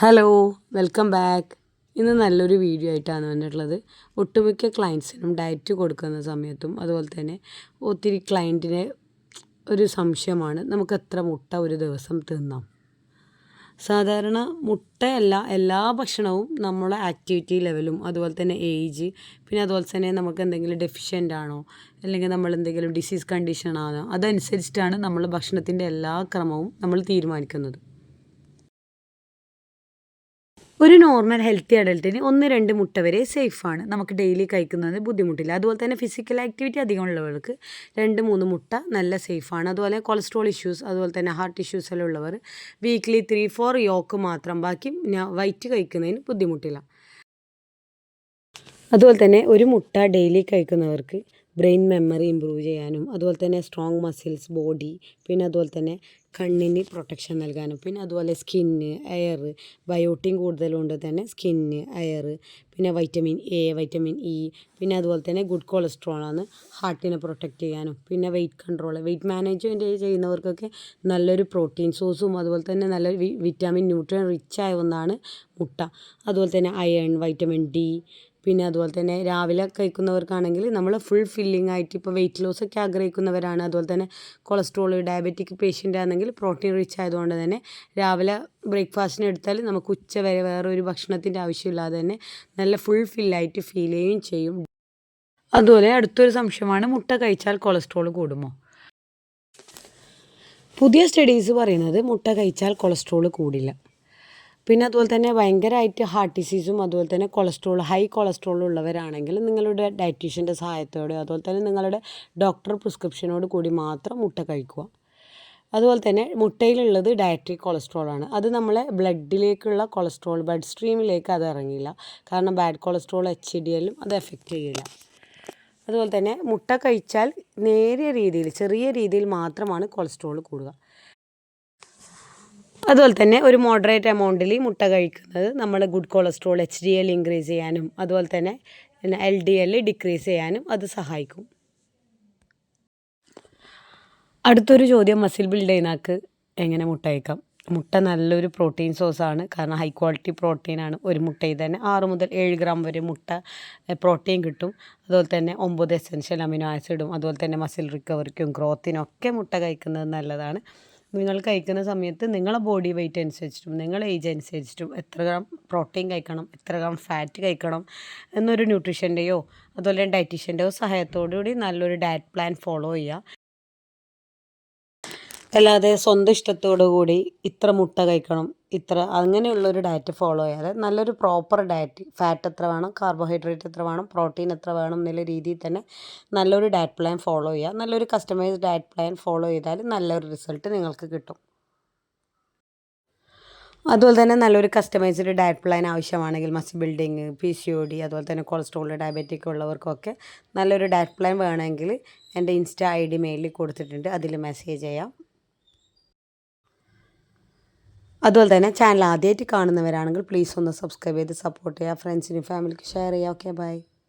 Hello welcome back ഇന്ന് നല്ലൊരു video ആയിട്ടാണ് വന്നിട്ടുള്ളത്. ഒട്ടുമിക്ക ക്ലയൻസിനും ഡയറ്റ് കൊടുക്കുന്ന സമയത്തും അതുപോലെ തന്നെ ഒത്തിരി ക്ലയന്റിന് ഒരു സംശയമാണ്. നമുക്ക് എത്ര മുട്ട ഒരു ദിവസം തിന്നാം? സാധാരണ മുട്ടയല്ല എല്ലാ ഭക്ഷണവും നമ്മളെ ആക്ടിവിറ്റി ലെവലും അതുപോലെ തന്നെ ഏജ് പിന്നെ അതുപോലെ തന്നെ നമുക്ക് എന്തെങ്കിലും ഡെഫിഷ്യന്റ് ആണോ അല്ലെങ്കിൽ നമ്മൾ എന്തെങ്കിലും ഡിസീസ് കണ്ടീഷൻ ആണോ അതനുസരിച്ചിട്ടാണ് നമ്മൾ ഭക്ഷണത്തിന്റെ എല്ലാ ക്രമവും നമ്മൾ തീരുമാനിക്കുന്നത്. ഒരു നോർമൽ ഹെൽത്തി അഡൽട്ടിന് ഒന്ന് രണ്ട് മുട്ട വരെ സേഫാണ് നമുക്ക് ഡെയിലി കഴിക്കുന്നത് ബുദ്ധിമുട്ടില്ല. അതുപോലെ തന്നെ ഫിസിക്കൽ ആക്ടിവിറ്റി അധികമുള്ളവർക്ക് രണ്ട് മൂന്ന് മുട്ട നല്ല സേഫാണ് അതുപോലെ കൊളസ്ട്രോൾ ഇഷ്യൂസ് അതുപോലെ തന്നെ ഹാർട്ട് ഇഷ്യൂസ് എല്ലാം ഉള്ളവർ വീക്ക്ലി ത്രീ ഫോർ യോക്ക് മാത്രം ബാക്കി വൈറ്റ് കഴിക്കുന്നതിന് ബുദ്ധിമുട്ടില്ല. അതുപോലെ തന്നെ ഒരു മുട്ട ഡെയിലി കഴിക്കുന്നവർക്ക് ബ്രെയിൻ മെമ്മറി ഇമ്പ്രൂവ് ചെയ്യാനും അതുപോലെ തന്നെ സ്ട്രോങ് മസിൽസ് ബോഡി പിന്നെ അതുപോലെ തന്നെ കണ്ണിന് പ്രൊട്ടക്ഷൻ നൽകാനും പിന്നെ അതുപോലെ സ്കിന്ന് എയർ ബയോട്ടിൻ കൂടുതലുകൊണ്ട് തന്നെ സ്കിന്ന് എയർ പിന്നെ വൈറ്റമിൻ എ വൈറ്റമിൻ ഇ പിന്നെ അതുപോലെ തന്നെ ഗുഡ് കൊളസ്ട്രോൾ ആണ് ഹാർട്ടിനെ പ്രൊട്ടക്റ്റ് ചെയ്യാനും പിന്നെ വെയിറ്റ് കൺട്രോൾ വെയിറ്റ് മാനേജ്മെന്റ് ചെയ്യുന്നവർക്കൊക്കെ നല്ലൊരു പ്രോട്ടീൻ സോസും അതുപോലെ തന്നെ നല്ല വിറ്റാമിൻ ന്യൂട്രിയൻ റിച്ച് ആയ ഒന്നാണ് മുട്ട അതുപോലെ തന്നെ അയൺ വൈറ്റമിൻ ഡി പിന്നെ അതുപോലെ തന്നെ രാവിലെ കഴിക്കുന്നവർക്കാണെങ്കിൽ നമ്മൾ ഫുൾ ഫില്ലിംഗ് ആയിട്ട് ഇപ്പോൾ വെയിറ്റ് ലോസ് ഒക്കെ ആഗ്രഹിക്കുന്നവരാണ്. അതുപോലെ തന്നെ കൊളസ്ട്രോൾ ഡയബറ്റിക് പേഷ്യന്റ് ആണെങ്കിൽ പ്രോട്ടീൻ റിച്ച് ആയതുകൊണ്ട് തന്നെ രാവിലെ ബ്രേക്ക്ഫാസ്റ്റിന് എടുത്താൽ നമുക്ക് ഉച്ച വരെ വേറെ ഒരു ഭക്ഷണത്തിന്റെ ആവശ്യമില്ലാതെ തന്നെ നല്ല ഫുൾ ഫില്ലായിട്ട് ഫീൽ ചെയ്യുകയും ചെയ്യും. അതുപോലെ അടുത്തൊരു സംശയമാണ് മുട്ട കഴിച്ചാൽ കൊളസ്ട്രോൾ കൂടുമോ? പുതിയ സ്റ്റഡീസ് പറയുന്നത് മുട്ട കഴിച്ചാൽ കൊളസ്ട്രോൾ കൂടില്ല. പിന്നെ അതുപോലെ തന്നെ ഭയങ്കരമായിട്ട് ഹാർട്ട് ഡിസീസും അതുപോലെ തന്നെ കൊളസ്ട്രോൾ ഹൈ കൊളസ്ട്രോൾ ഉള്ളവരാണെങ്കിൽ നിങ്ങളുടെ ഡയറ്റീഷ്യന്റെ സഹായത്തോടെ അതുപോലെ തന്നെ നിങ്ങളുടെ ഡോക്ടർ പ്രിസ്ക്രിപ്ഷനോട് കൂടി മാത്രം മുട്ട കഴിക്കുക. അതുപോലെ തന്നെ മുട്ടയിലുള്ളത് ഡയറ്ററി കൊളസ്ട്രോൾ ആണ്. അത് നമ്മളെ ബ്ലഡിലേക്കുള്ള കൊളസ്ട്രോൾ ബ്ലഡ് സ്ട്രീമിലേക്ക് അത് ഇറങ്ങില്ല. കാരണം ബാഡ് കൊളസ്ട്രോൾ എച്ച് ഡി എല്ലും അത് എഫക്റ്റ് ചെയ്യില്ല. അതുപോലെ തന്നെ മുട്ട കഴിച്ചാൽ നേരിയ രീതിയിൽ ചെറിയ രീതിയിൽ മാത്രമാണ് കൊളസ്ട്രോൾ കൂടുക. അതുപോലെ തന്നെ ഒരു മോഡറേറ്റ് എമൗണ്ടിൽ മുട്ട കഴിക്കുന്നത് നമ്മൾ good cholesterol H D L increase ചെയ്യാനും അതുപോലെ തന്നെ എൽ ഡി എൽ ഡിക്രീസ് ചെയ്യാനും അത് സഹായിക്കും. അടുത്തൊരു ചോദ്യം മസിൽ ബിൽഡ് ചെയ്യുന്നാൽക്ക് എങ്ങനെ മുട്ട കഴിക്കാം? മുട്ട നല്ലൊരു പ്രോട്ടീൻ സോഴ്സാണ് കാരണം ഹൈ ക്വാളിറ്റി പ്രോട്ടീൻ ആണ്. ഒരു മുട്ടയിൽ തന്നെ ആറ് മുതൽ ഏഴ് ഗ്രാം വരെ മുട്ട പ്രോട്ടീൻ കിട്ടും. അതുപോലെ തന്നെ ഒമ്പത് എസെൻഷ്യൽ അമിനോ ആസിഡും അതുപോലെ തന്നെ മസിൽ റിക്കവറിക്കും ഗ്രോത്തിനും ഒക്കെ മുട്ട കഴിക്കുന്നത് നല്ലതാണ്. നിങ്ങൾ കഴിക്കുന്ന സമയത്ത് നിങ്ങളെ ബോഡി വെയിറ്റ് അനുസരിച്ചിട്ടും നിങ്ങളെ ഏജ് അനുസരിച്ചിട്ടും എത്ര ഗ്രാം പ്രോട്ടീൻ കഴിക്കണം എത്ര ഗ്രാം ഫാറ്റ് കഴിക്കണം എന്നൊരു ന്യൂട്രീഷന്റെയോ അതുപോലെ ഡയറ്റീഷ്യന്റെയോ സഹായത്തോടു കൂടി നല്ലൊരു ഡയറ്റ് പ്ലാൻ ഫോളോ ചെയ്യുക. അല്ലാതെ സ്വന്തം ഇഷ്ടത്തോടു കൂടി ഇത്ര മുട്ട കഴിക്കണം ഇത്ര അങ്ങനെയുള്ളൊരു ഡയറ്റ് ഫോളോ ചെയ്യാതെ നല്ലൊരു പ്രോപ്പർ ഡയറ്റ് ഫാറ്റ് എത്ര വേണം കാർബോഹൈഡ്രേറ്റ് എത്ര വേണം പ്രോട്ടീൻ എത്ര വേണം എന്നുള്ള രീതിയിൽ തന്നെ നല്ലൊരു ഡയറ്റ് പ്ലാൻ ഫോളോ ചെയ്യുക. നല്ലൊരു കസ്റ്റമൈസ്ഡ് ഡയറ്റ് പ്ലാൻ ഫോളോ ചെയ്താൽ നല്ലൊരു റിസൾട്ട് നിങ്ങൾക്ക് കിട്ടും. അതുപോലെ തന്നെ നല്ലൊരു കസ്റ്റമൈസ്ഡ് ഡയറ്റ് പ്ലാൻ ആവശ്യമാണെങ്കിൽ muscle building P C O D അതുപോലെ തന്നെ കൊളസ്ട്രോൾ ഡയബറ്റിക് ഉള്ളവർക്കൊക്കെ നല്ലൊരു ഡയറ്റ് പ്ലാൻ വേണമെങ്കിൽ എന്റെ ഇൻസ്റ്റ ഐ ഡി മെയിലിൽ കൊടുത്തിട്ടുണ്ട്. അതിൽ മെസ്സേജ് ചെയ്യാം. അതുപോലെ തന്നെ ചാനൽ ആദ്യമായിട്ട് കാണുന്നവരാണെങ്കിൽ പ്ലീസ് ഒന്ന് സബ്സ്ക്രൈബ് ചെയ്ത് സപ്പോർട്ട് ചെയ്യുക. ഫ്രണ്ട്സിനും ഫാമിലിക്ക് ഷെയർ ചെയ്യുക. Okay bye